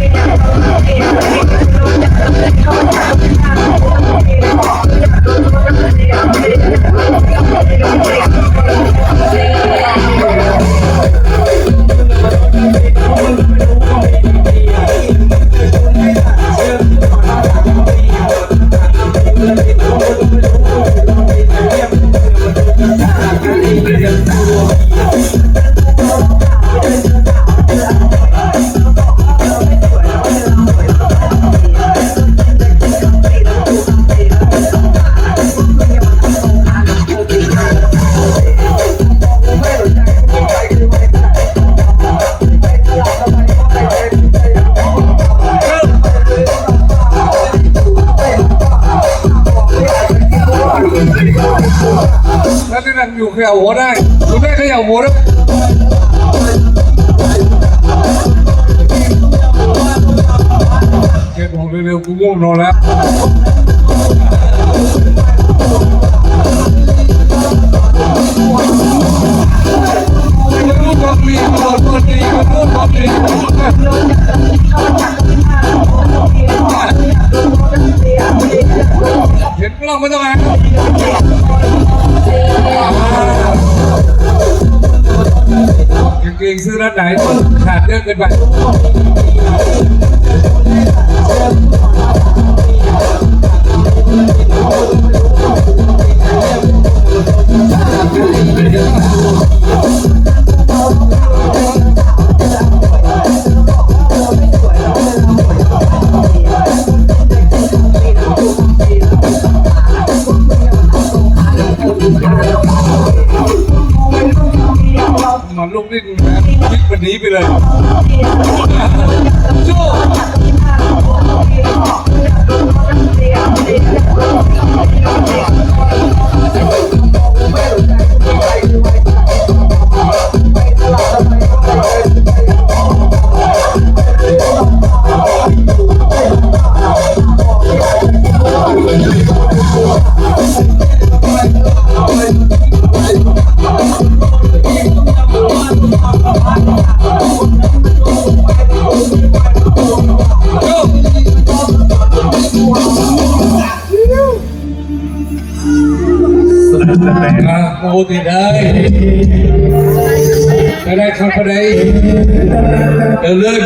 I'm gonna go get. แล้วที่นั่งอยู่เขย่าหัวได้ คุณได้เขย่าหัวได้เก็บของเร็วๆกูง่วงนอนแล้วไม่รู้ความดีตัวตัวดีไม่รู้ความดีเห็นกล้องไม่ต้องอ่า นกางเกงซื้อร้านไหนขาดเยอะเกินไป ลูกดิ้นนะวิ่งมันหนีไปเลยโจ้ มาโอ้ติดได้จะได้คำพอดีเดิน